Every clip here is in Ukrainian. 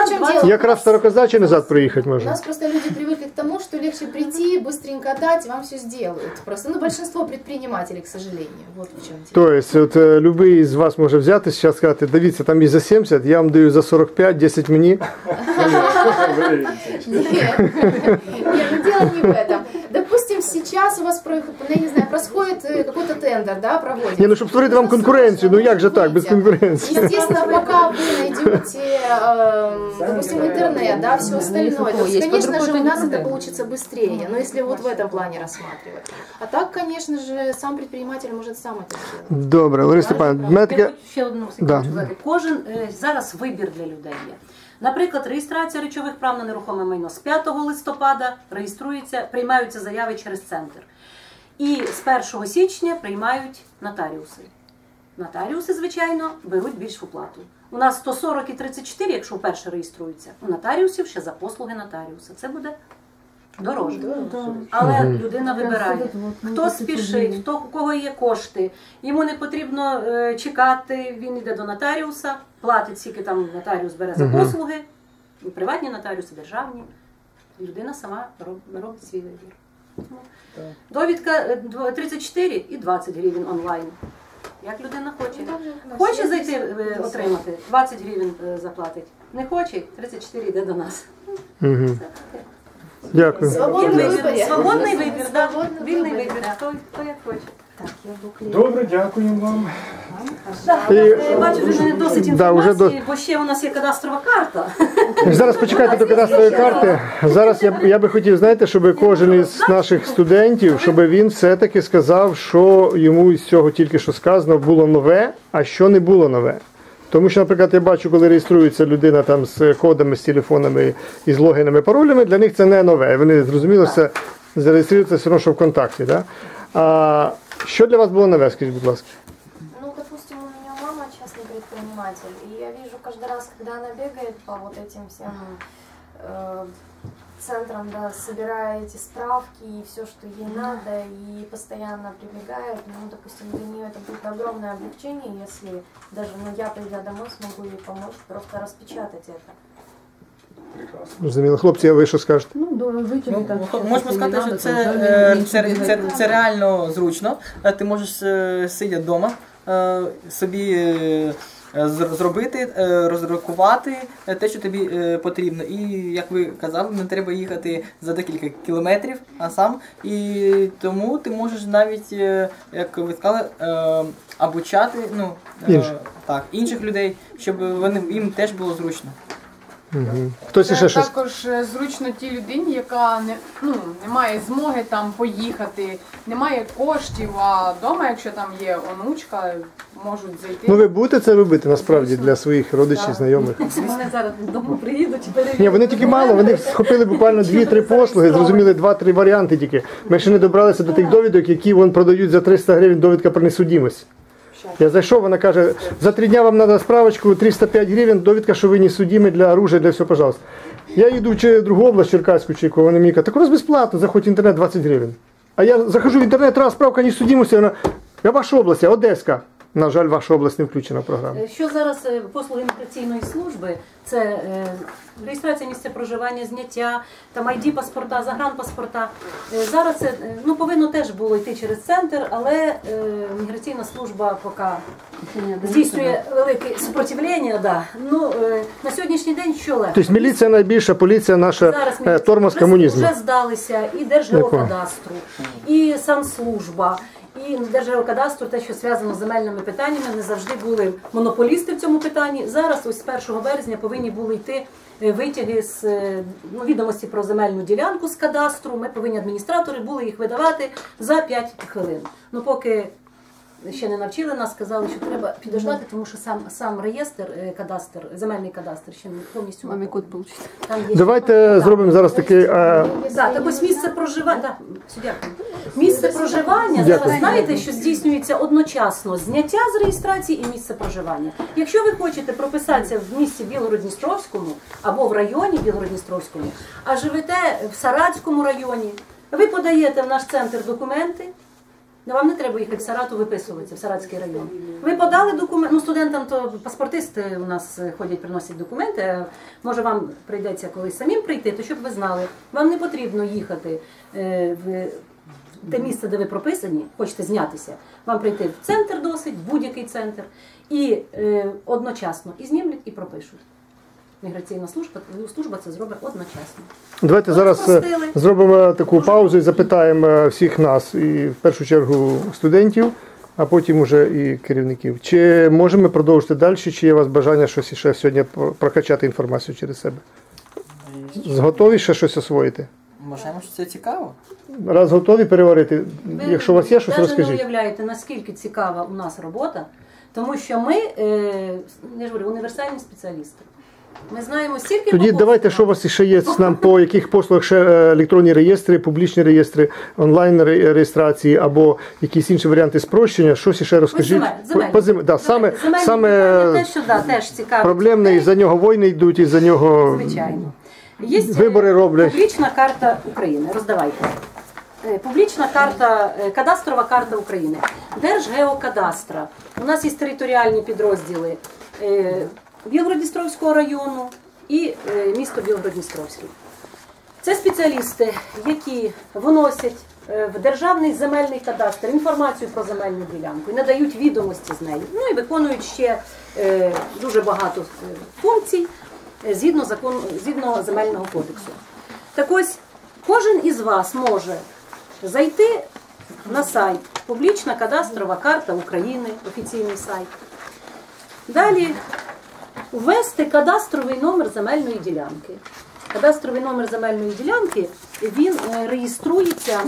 Знаете, в чем дело? Якраз в Староказачі назад приїхати У можна. нас просто люди привыкли к тому, что легче прийти, быстренько дать, вам все сделают. Просто, ну, большинство предпринимателей, к сожалению. Вот в чем дело. Тобто, от е, любий з вас може взяти зараз сказати, дивіться, там і за 70, я вам даю за 45, 10 мені. Нет, Нет, ну дело не в этом. Допустим, сейчас у вас, про- ну, я не знаю, происходит э, какой-то тендер, да, проводит. Ні, ну щоб створити вам конкуренцію, ну як же так, без конкуренції? Естественно, пока вы найдете, эм, допустим, интернет, да, все остальное, то есть, Есть, под конечно рукой же, у это нас никуда. это получится быстрее, но если вот в этом плане рассматривать. А так, конечно же, сам предприниматель может сам это сделать. Добре, Лариса Степанівна, в мене Я таке. хочу ще одну секунду Да. сказати. Кожен е, зараз вибір для людей є. Наприклад, реєстрація речових прав на нерухоме майно з 5 листопада реєструється, приймаються заяви через центр. І з 1 січня приймають нотаріуси. Нотаріуси, звичайно, беруть більшу плату. У нас 140 і 34, якщо вперше реєструються. У нотаріусів ще за послуги нотаріуса. Це буде дорожче. Але людина вибирає, хто спішить, хто у кого є кошти. Йому не потрібно е, чекати. Він йде до нотаріуса, платить скільки там нотаріус бере за послуги, і приватні нотаріуси, державні. Людина сама роб- робить свій вибір. Тому Довідка е, дво- 34 і 20 гривень онлайн. Як людина хоче. Хоче зайти е, отримати, 20 гривень е, заплатить. Не хоче, 34 йде до нас. Угу. Це таке. Дякую. Є Свободный вибір, выбор. свободний вибір, да. Свободный вільний вибір, вибір, да. хто, хто як хоче. Добре, дякую вам. І Я бачу, вже не досить Да, вже інформації, бо ще у нас є кадастрова карта. зараз почекайте до кадастрової карти. Зараз я, я би хотів, знаєте, щоб кожен із наших студентів, щоб він все-таки сказав, що йому із цього тільки що сказано було нове, а що не було нове. Тому що, наприклад, я бачу, коли реєструється людина там з кодами, з телефонами і з логінами, паролями, для них це не нове. Вони зрозуміло, що це зареєструється все одно, що в контакті. Да? А що для вас було нове, скажіть, будь ласка? Ну, допустим, у меня мама частный предприниматель, и я вижу каждый раз, когда она бегает по вот этим всем э, центрам, да, собирая эти справки и все, что ей надо, и постоянно прибегает, ну, допустим, для нее это будет огромное облегчение, если даже, ну, я, придя домой, смогу ей помочь просто распечатать это. Зрозуміло. Хлопці, а ви що скажете? Ну, до витяг Ну, так. можна сказати, що це, е, це, це, це реально зручно. Е, Ти можеш е, сидя вдома е, собі е, зр- зробити, е, розрахувати е, те, що тобі е, потрібно. І як ви казали, не треба їхати за декілька кілометрів, а сам. І тому ти можеш навіть, е, як ви сказали, е, обучати ну, е, Інших. так, інших людей, щоб вони їм теж було зручно. Хтось Це ще щось. також е, зручно тій людині, яка не, ну, не має змоги там поїхати, не має коштів, а вдома, якщо там є онучка, можуть зайти. Ну ви будете це робити насправді для своїх родичів, знайомих. Вони зараз додому приїдуть перевірять. Ні, вони тільки мало, вони схопили буквально дві-три послуги, зрозуміли два-три варіанти тільки. Ми ще не добралися до тих довідок, які вон продають за 300 гривень довідка про несудимость. Я зайшов, вона каже, за три дня вам треба справочку 305 гривень, довідка, що ви не судимі для оружия, для всього, пожалуйста. Я їду в другу область, Черкаську чи вони мені кажуть, так у нас безплатно, заходь в інтернет 20 гривень. А я захожу в інтернет, раз справка не судимості, вона, я ваша область, Одеська. На жаль, ваша область не включена в програму. Е, Що зараз е, послуги міграційної служби? Це е, реєстрація місця проживання, зняття, там ID паспорта, загранпаспорта. Е, Зараз це е, ну, повинно теж було йти через центр, але е, міграційна служба поки здійснює велике супротивлення. Да. Ну, е, на сьогоднішній день що легше? Тобто міліція найбільша, поліція наша Зараз тормоз комунізму. Вже здалися і Держгеокадастру, і санслужба, і Держгеокадастру, те, що зв'язано з земельними питаннями, не завжди були монополісти в цьому питанні. Зараз, ось з 1 березня, повинні були йти е, витяги з е, ну, відомості про земельну ділянку з кадастру. Ми повинні адміністратори були їх видавати за 5 хвилин. Ну поки ще не навчили нас, сказали, що треба підождати, тому що сам сам реєстр, е, кадастр, земельний кадастр ще не повністю Мамі код получить. Там є Давайте Так. зробимо зараз такий. е, Так, так ось місце проживання. Все, дякую. Місце проживання Дякую. зараз знаєте, що здійснюється одночасно зняття з реєстрації і місце проживання. Якщо ви хочете прописатися в місті Білгород-Дністровському або в районі Білгород-Дністровському, а живете в Саратському районі, ви подаєте в наш центр документи. Вам не треба їхати в Сарату виписуватися в Саратський район. Ви подали документ, ну студентам то паспортисти у нас е, ходять, приносять документи. Може вам прийдеться колись самим прийти, то щоб ви знали, вам не потрібно їхати е, в те місце, де ви прописані, хочете знятися. Вам прийти в центр досить, в будь-який центр, і е, одночасно і знімлять, і пропишуть. Міграційна служба, служба це зробить одночасно. Давайте зараз е, спростили. зробимо таку паузу і запитаємо е, всіх нас, і в першу чергу студентів, а потім уже і керівників. Чи можемо продовжити далі, чи є у вас бажання щось ще сьогодні прокачати інформацію через себе? Готові ще щось освоїти? Вважаємо, що це цікаво. Раз готові переварити, Ви якщо у вас є щось, навіть не уявляєте, наскільки цікава у нас робота, тому що ми, е, я ж говорю, універсальні спеціалісти. Ми знаємо стільки Тоді давайте, що у вас ще є нам по яких послугах ще е, електронні реєстри, публічні реєстри, онлайн реєстрації або якісь інші варіанти спрощення. Щось ще розкажіть. земель-. По зем- да, саме саме що, да, теж і людей. за нього війни йдуть, і за нього Звичайно. Є е, Вибори роблять. Публічна карта України. Роздавайте. Е, Публічна карта, кадастрова карта України. Держгеокадастра. У нас є територіальні підрозділи Білгород-Дністровського району і е, місто Білгород-Дністровський. Це спеціалісти, які вносять е, в державний земельний кадастр інформацію про земельну ділянку і надають відомості з нею. Ну і виконують ще е, дуже багато функцій згідно закону, згідно земельного кодексу. Так ось кожен із вас може зайти на сайт Публічна кадастрова карта України, офіційний сайт. Далі ввести кадастровий номер земельної ділянки. Кадастровий номер земельної ділянки він е, реєструється,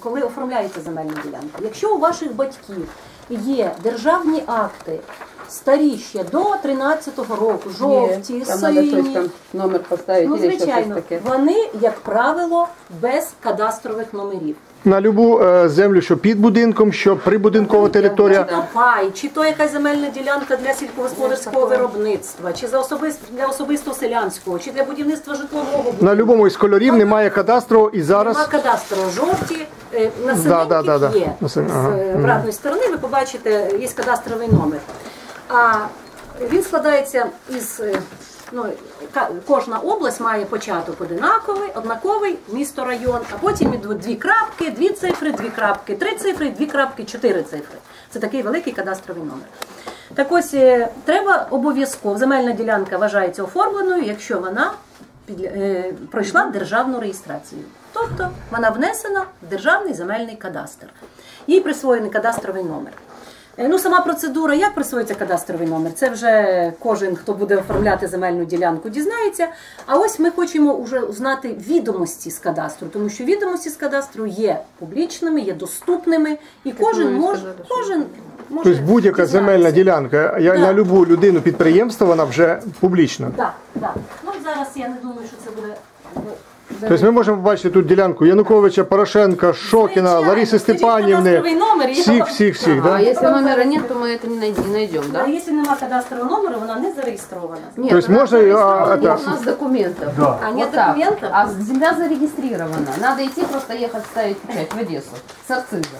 коли оформляєте земельну ділянку. Якщо у ваших батьків є державні акти старі ще до 13-го року, жовті, там сині, там номер поставити, ну звичайно, таке. вони, як правило, без кадастрових номерів. На любу е, землю, що під будинком, що прибудинкова територія. Чи то пай, чи то якась земельна ділянка для сільськогосподарського виробництва, чи за особист, для особисто селянського, чи для будівництва житлового будинку. На любому із кольорів немає кадастру і зараз. Нема кадастру жовті, е, на Да, да, да, да. синеньких є. З ага. е, обратної сторони ви побачите, є кадастровий номер. А він складається із. е, Ну, кожна область має початок одинаковий, однаковий, місто, район, а потім ідуть дві крапки, дві цифри, дві крапки, три цифри, дві крапки, чотири цифри. Це такий великий кадастровий номер. Так ось е, треба обов'язково. Земельна ділянка вважається оформленою, якщо вона підля- е, пройшла державну реєстрацію. Тобто вона внесена в державний земельний кадастр. Їй присвоєний кадастровий номер. Е, Ну, сама процедура, як присвоюється кадастровий номер, це вже кожен, хто буде оформляти земельну ділянку, дізнається. А ось ми хочемо вже знати відомості з кадастру, тому що відомості з кадастру є публічними, є доступними, і кожен може, кожен може Тобто будь-яка земельна ділянка, я- Да. на любу людину підприємства, вона вже публічна. Так, так. Ну зараз я не думаю, що це буде. Тобто ми можемо побачити тут ділянку Януковича, Порошенка, Шокіна, Звичайно, Лариси скажіть Степанівни. кадастровий номер, і я Всіх, вам- всіх, всіх. А Да? если номера нет, то мы это не найдем, не найдем, А да? якщо немає кадастрового номеру, вона не зареєстрована. Нет, То есть она можно, зарегистрирована, а, нет это- у нас документов. Да. А Вот нет так. документов? А земля зарегистрирована. Надо идти просто ехать ставить печать в Одессу. С акциза.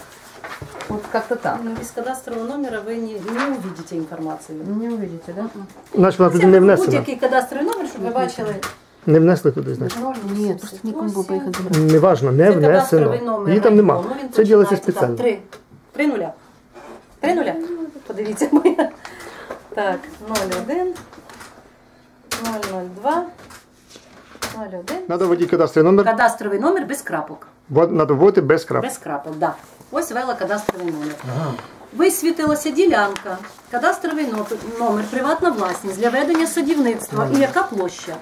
Вот как-то так. Ну, без кадастрового номера ви не, не увидите інформацію. Не увидите, да? Значить, вона туди Це не внесена. будь-який кадастровий номер, щоб ви бачили. Не внесли туди, значить. Нет, просто некому было поехать забрать. Неважно, не Це внесено. кадастровий номер. Її там нема. він Це ділиться починається, спеціально. Так, три. Три нуля. Три нуля. Подивіться моя. Так, 01, 002, 01. Треба вводити кадастровий номер, Кадастровий номер без крапок. треба вводити без крап. Без крапок, так. Да. Ось вела кадастровий номер. Висвітилася ділянка, кадастровий но- номер, приватна власність для ведення садівництва і яка площа.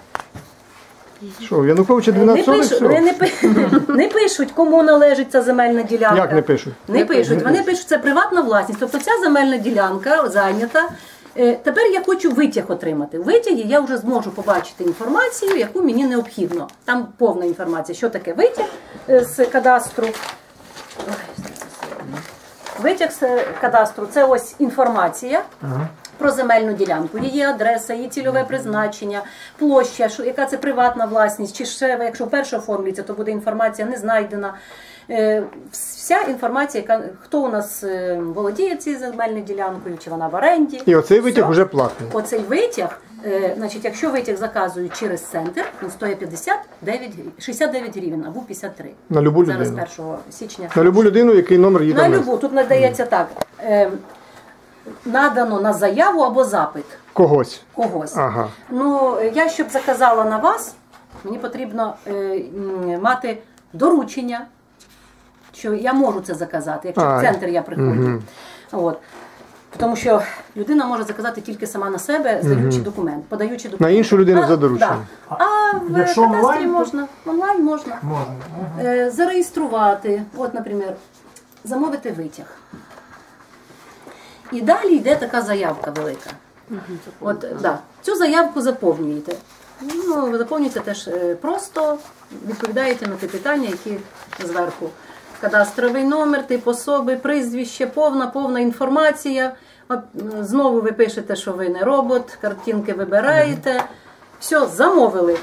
Що, Януковича Не 12 соток? пишуть, не, не, пи- не пишуть, кому належить ця земельна ділянка. Як не пишуть? Не пишуть. Вони пишуть, це приватна власність. Тобто ця земельна ділянка зайнята. Е, Тепер я хочу витяг отримати. В витягі я вже зможу побачити інформацію, яку мені необхідно. Там повна інформація, що таке витяг е, з кадастру. Ой, Витяг з кадастру це ось інформація про земельну ділянку, її адреса, її цільове призначення, площа, що, яка це приватна власність, чи ще якщо вперше оформлюється, то буде інформація не знайдена. Е, Вся інформація, яка хто у нас е, володіє цією земельною ділянкою, чи вона в оренді. І оцей витяг вже платний. Оцей витяг, е, значить, якщо витяг заказують через центр, він стоїть 59 69 гривень або 53. На любу Зараз людину. 1 січня. На любу людину, який номер їде На любу, тут надається так. Надано на заяву або запит Когось. когось. Ага. Ну, я щоб заказала на вас, мені потрібно е, мати доручення, що я можу це заказати, якщо А, в центр я приходжу. мгм. От. Тому що людина може заказати тільки сама на себе, здаючи документ, подаючи документ. На іншу людину А, за дорученням. Да. А в Якщо кадастрі онлайн, то- можна. Онлайн можна. Можна. Е, зареєструвати, от, наприклад, замовити витяг. І далі йде така заявка велика. От, да. Цю заявку заповнюєте. Ну, ви заповнюєте теж е, просто, відповідаєте на ті питання, які зверху. Кадастровий номер, тип особи, прізвище, повна, повна інформація. Знову ви пишете, що ви не робот, картинки вибираєте. Все, замовили.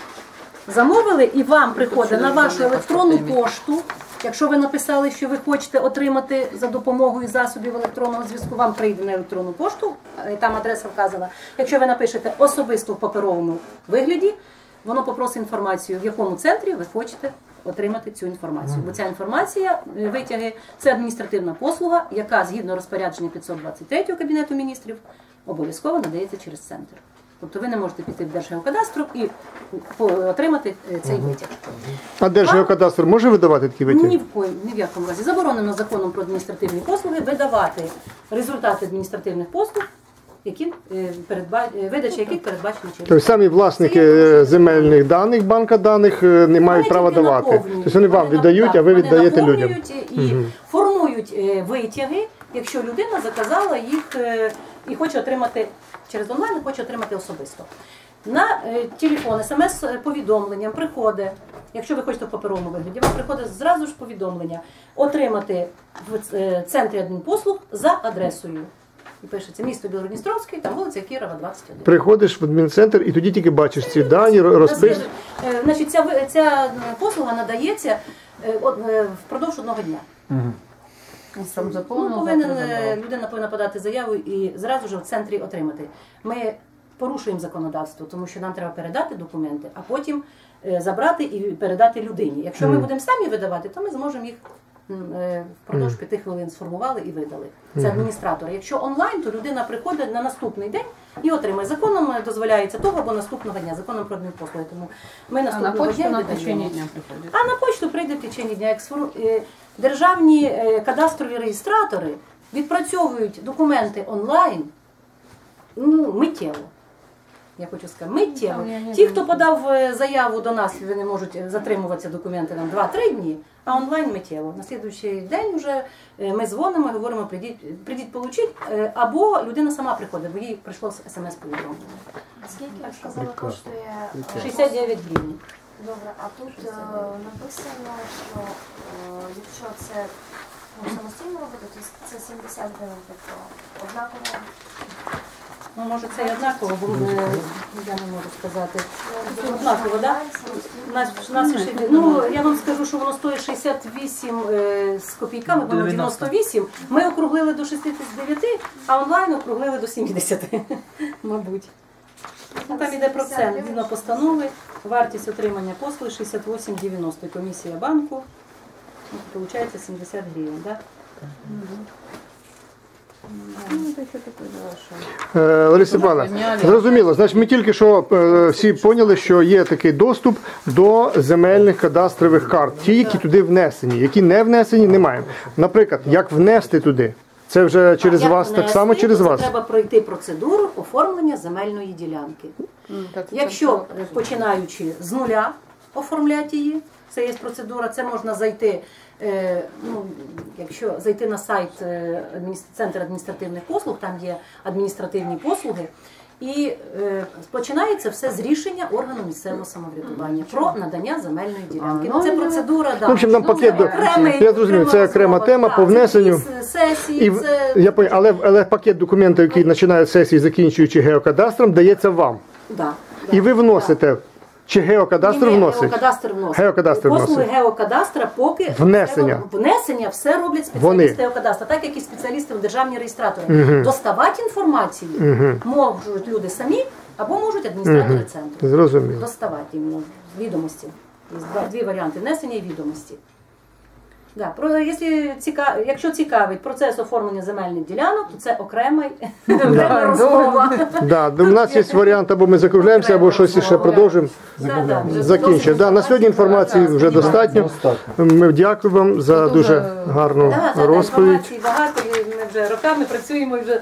Замовили і вам приходить на вашу електронну пошту. Якщо ви написали, що ви хочете отримати за допомогою засобів електронного зв'язку, вам прийде на електронну пошту, е, там адреса вказана. Якщо ви напишете особисто в паперовому вигляді, воно попросить інформацію, в якому центрі ви хочете отримати цю інформацію. Бо ця інформація, е, витяги, це адміністративна послуга, яка згідно розпорядження 523 Кабінету міністрів обов'язково надається через центр. Тобто ви не можете піти в Держгеокадастру і по- отримати е, цей витяг. А Держгеокадастр може видавати такі витяги? Ні в коїм, ні в якому разі. Заборонено законом про адміністративні послуги видавати результати адміністративних послуг, які е, передба... е, видача яких передбачена через Тобто самі власники земельних даних, банка даних не мають права давати. Тобто вони вам віддають, а ви вони віддаєте людям. наповнюють І формують е, витяги, якщо людина заказала їх і хоче отримати через онлайн, і хоче отримати особисто. На е, телефон, смс-повідомленням приходить, якщо ви хочете в паперовому вигляді, вам приходить зразу ж повідомлення отримати в е, центрі адмінпослуг за адресою. І пишеться місто Білородністровський, там вулиця Кірова, 21. Приходиш в адмінцентр і тоді тільки бачиш ці дані, ро- розпис. Е, Значить, ця, ця послуга надається е, от, е, впродовж одного дня. Там Ну, заповнив, повинен, е, людина повинна подати заяву і зразу ж в центрі отримати. Ми порушуємо законодавство, тому що нам треба передати документи, а потім е, забрати і передати людині. Якщо ми будемо самі видавати, то ми зможемо їх м, е, впродовж п'яти хвилин сформували і видали. Це адміністратор. Якщо онлайн, то людина приходить на наступний день і отримає. Законом дозволяється того або наступного дня, законом про адмінпослуги. Тому ми А на наступного почту дня на течені дня приходит. А на почту прийде в течение дня. Е, Державні е, кадастрові реєстратори відпрацьовують документи онлайн ну, миттєво. Я хочу сказати, миттєво. Я Ті, хто подав е, заяву до нас, вони можуть затримуватися документи там 2-3 дні, а онлайн миттєво. На слідуючий день вже е, ми дзвонимо і говоримо, прийдіть, прийдіть получіть, е, або людина сама приходить, бо їй прийшло смс-повідомлення. Скільки як сказали, коштує е, 69 гривень. Добре, а тут е, написано, що е, якщо це ну, самостійно робити, то це 70 гривень, тобто однаково. Ну, може, це і однаково, бо е, я не можу сказати. Ну, Однаково, так? онлайн. Нас, нас ще- ну, я вам скажу, що воно стоїть 68 е, з копійками, воно 98. Ми округлили до 69, а онлайн округлили до 70, мабуть. Ну, там іде процент, згідно постанови, вартість отримання послуги 68,90. Комісія банку, виходить 70 гривень, так? Лариса Павловна, зрозуміло. Значить, ми тільки що е, всі поняли, що є такий доступ до земельних кадастрових карт, ті, які туди внесені, які не внесені, немає. Наприклад, як внести туди? Це вже через Як вас, так внести, само через то це вас. Треба пройти процедуру оформлення земельної ділянки. Так, Якщо е, починаючи з нуля оформляти її, це є процедура, це можна зайти. Е, Ну, якщо зайти на сайт е, Центр адміністративних послуг, там є адміністративні послуги, І е, починається все з рішення органу місцевого самоврядування про надання земельної ділянки. А, Ну, це ну, процедура, да. В общем, нам Ну, пакет до- окремий- я зрозумів, це окрема розмова, тема так, по це внесенню. сесії, І, це я понял, але, але пакет документів, який починає з сесії, закінчуючи геокадастром, дається вам. да, І ви вносите. Чи геокадастр Ні, вносить? Геокадастр вносить. Геокадастр Послуги вносить. геокадастра поки Внесення. все, внесення все роблять Вони. спеціалісти геокадастра, так як і спеціалісти в державні реєстратори. Доставати інформацію можуть люди самі або можуть адміністратори центру. Зрозуміло. Доставати іменно відомості. Є два, дві варіанти внесення і відомості. Да, про, якщо, цікав, якщо цікавить процес оформлення земельних ділянок, то це окрема розмова. Да, у нас є варіант, або ми закругляємося, або щось ще продовжимо. Закінчимо. Да, на сьогодні інформації вже достатньо. Ми дякую вам за дуже гарну розповідь. інформації багато, ми вже роками працюємо і вже